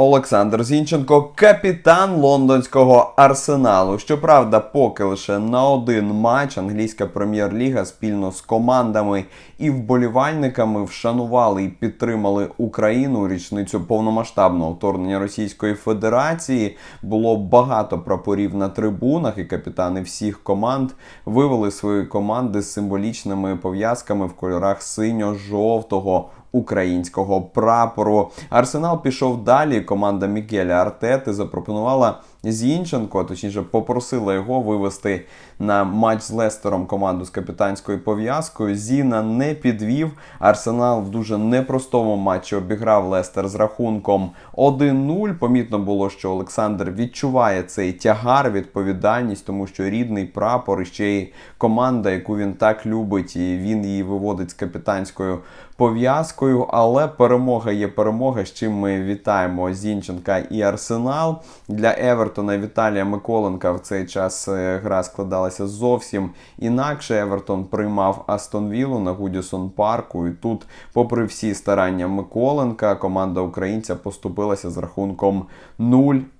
Олександр Зінченко, капітан лондонського арсеналу. Щоправда, поки лише на один матч англійська прем'єр-ліга спільно з командами і вболівальниками вшанували і підтримали Україну річницю повномасштабного вторгнення Російської Федерації. Було багато прапорів на трибунах, і капітани всіх команд вивели свої команди з символічними пов'язками в кольорах синьо-жовтого українського прапору. Арсенал пішов далі. Команда Мікеля Артети запропонувала Зінченко, точніше попросила його вивести на матч з Лестером команду з капітанською пов'язкою. Зіна не підвів. Арсенал в дуже непростому матчі обіграв Лестер з рахунком 1-0. Помітно було, що Олександр відчуває цей тягар, відповідальність, тому що рідний прапор і ще й команда, яку він так любить, і він її виводить з капітанською пов'язкою. Але перемога є перемога, з чим ми вітаємо Зінченка і Арсенал. Для Евертона Віталія Миколенка в цей час е, гра складалася зовсім інакше. Евертон приймав Астон Віллу на Гудісон Парку. І тут, попри всі старання Миколенка, команда українця поступилася з рахунком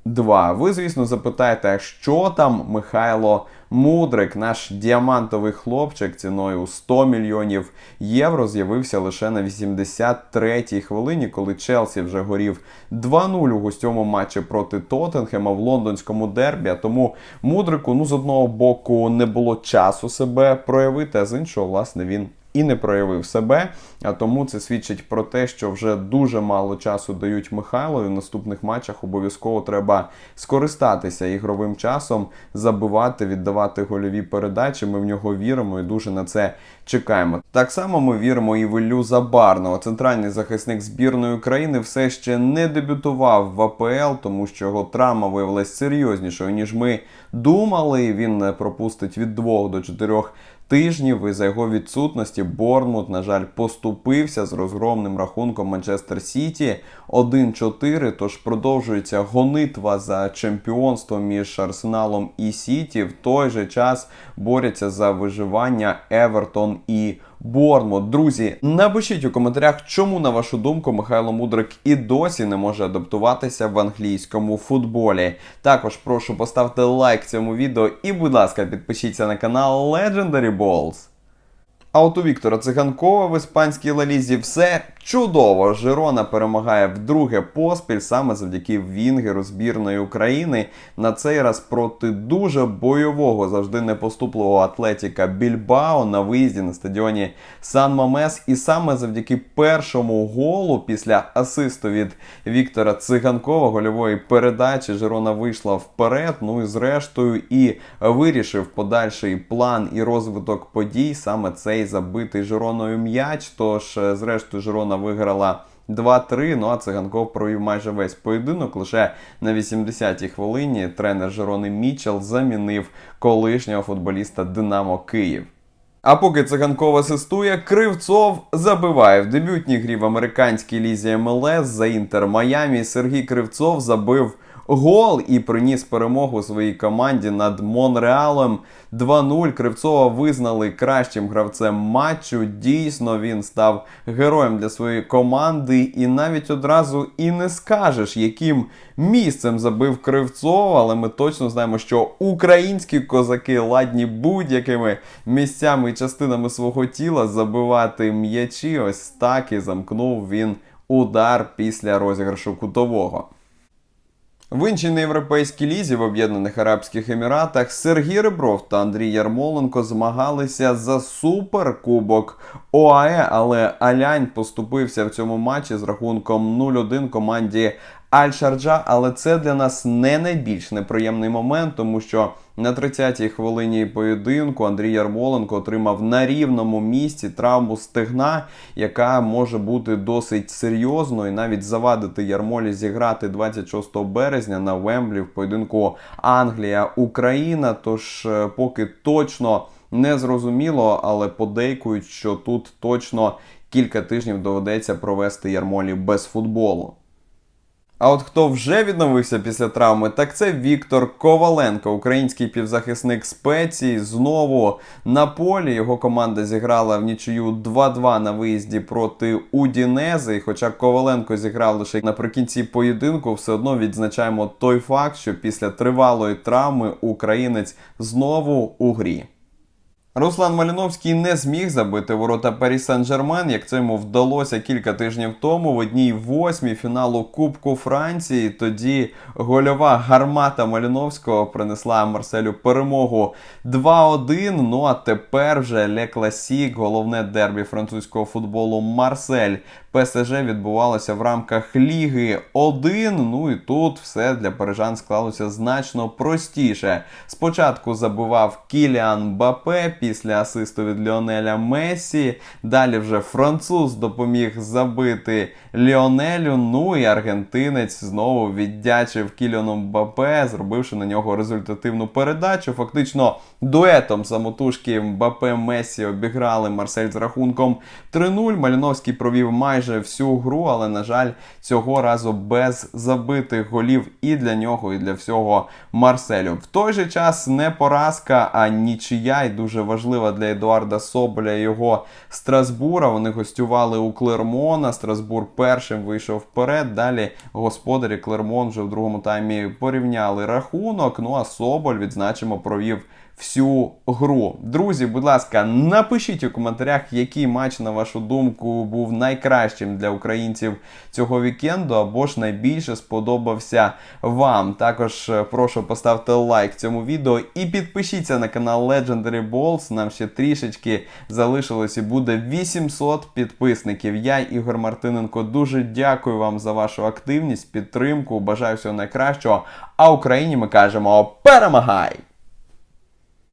0-2. Ви, звісно, запитаєте, що там Михайло Мудрик, наш діамантовий хлопчик ціною у 100 мільйонів євро, з'явився лише на 83-й хвилині, коли Челсі вже горів 2-0 у гостьовому матчі проти Тоттенхема в лондонському дербі. А Тому Мудрику, ну, з одного боку, не було часу себе проявити, а з іншого, власне, він і не проявив себе. А тому це свідчить про те, що вже дуже мало часу дають Михайлові. В наступних матчах обов'язково треба скористатися ігровим часом, забивати, віддавати гольові передачі. Ми в нього віримо і дуже на це чекаємо. Так само ми віримо і в Іллю Забарного. Центральний захисник збірної України все ще не дебютував в АПЛ, тому що його травма виявилась серйознішою ніж ми думали. Він пропустить від двох до чотирьох тижнів. І за його відсутності Борнмут, на жаль, поступився з розгромним рахунком Манчестер Сіті 1-4. Тож продовжується гонитва за чемпіонство між Арсеналом і Сіті. В той же час борються за виживання Евертон і Борнмут. Друзі, напишіть у коментарях, чому, на вашу думку, Михайло Мудрик і досі не може адаптуватися в англійському футболі. Також прошу поставити лайк цьому відео і, будь ласка, підпишіться на канал Legendary Balls. А от у Віктора Циганкова в іспанській лалізі все чудово. Жирона перемагає вдруге поспіль саме завдяки Вінгеру збірної України. На цей раз проти дуже бойового, завжди непоступливого атлетіка Більбао на виїзді на стадіоні Сан Мамес. І саме завдяки першому голу після асисту від Віктора Циганкова гольової передачі Жирона вийшла вперед. Ну і зрештою і вирішив подальший план і розвиток подій. Саме цей забитий Жироною м'яч. Тож, е, зрештою, Жирона виграла. 2-3, ну а циганков провів майже весь поєдинок. Лише на 80-й хвилині тренер Жирони Мічел замінив колишнього футболіста Динамо Київ. А поки циганков асистує, Кривцов забиває в дебютній грі в американській лізі МЛС за Інтер Майамі. Сергій Кривцов забив гол і приніс перемогу своїй команді над Монреалом 2-0. Кривцова визнали кращим гравцем матчу. Дійсно, він став героєм для своєї команди, і навіть одразу і не скажеш, яким місцем забив Кривцов, але ми точно знаємо, що українські козаки ладні будь-якими місцями і частинами свого тіла забивати м'ячі. Ось так і замкнув він удар після розіграшу кутового. В іншій неєвропейській лізі в Об'єднаних Арабських Еміратах Сергій Ребров та Андрій Ярмоленко змагалися за суперкубок. ОАЕ, але Алянь поступився в цьому матчі з рахунком 0-1 команді Аль-Шарджа. Але це для нас не найбільш неприємний момент, тому що на 30-й хвилині поєдинку Андрій Ярмоленко отримав на рівному місці травму стегна, яка може бути досить серйозною навіть завадити Ярмолі зіграти 26 березня на Вемблі в поєдинку Англія-Україна. Тож е, поки точно не зрозуміло, але подейкують, що тут точно кілька тижнів доведеться провести Ярмолі без футболу. А от хто вже відновився після травми, так це Віктор Коваленко, український півзахисник спеції. Знову на полі його команда зіграла в нічию 2-2 на виїзді проти Удінези. Хоча Коваленко зіграв лише наприкінці поєдинку, все одно відзначаємо той факт, що після тривалої травми українець знову у грі. Руслан Маліновський не зміг забити ворота Парі Сен-Жермен, як це йому вдалося кілька тижнів тому в одній восьмій фіналу Кубку Франції. Тоді гольова гармата Маліновського принесла Марселю перемогу 2-1. Ну а тепер вже Ле Класік, головне дербі французького футболу Марсель. ПСЖ відбувалося в рамках Ліги 1. Ну і тут все для парижан склалося значно простіше. Спочатку забивав Кіліан Бапе після асисту від Ліонеля Мессі. Далі вже француз допоміг забити Ліонелю. Ну і аргентинець знову віддячив Кіліану Мбапе, зробивши на нього результативну передачу. Фактично дуетом самотужки Мбапе Месі обіграли Марсель з рахунком 3-0. Маліновський провів майже всю гру, але, на жаль, цього разу без забитих голів і для нього, і для всього Марселю. В той же час не поразка, а нічия, і дуже важлива для Едуарда Соболя і його Страсбура. Вони гостювали у Клермона. Страсбур першим вийшов вперед. Далі господарі Клермон вже в другому таймі порівняли рахунок. Ну а Соболь відзначимо провів всю гру. Друзі, будь ласка, напишіть у коментарях, який матч, на вашу думку, був найкращим для українців цього вікенду, або ж найбільше сподобався вам. Також е, прошу поставити лайк цьому відео і підпишіться на канал Legendary Balls. Нам ще трішечки залишилось і буде 800 підписників. Я, Ігор Мартиненко, дуже дякую вам за вашу активність, підтримку. Бажаю всього найкращого. А Україні ми кажемо перемагай!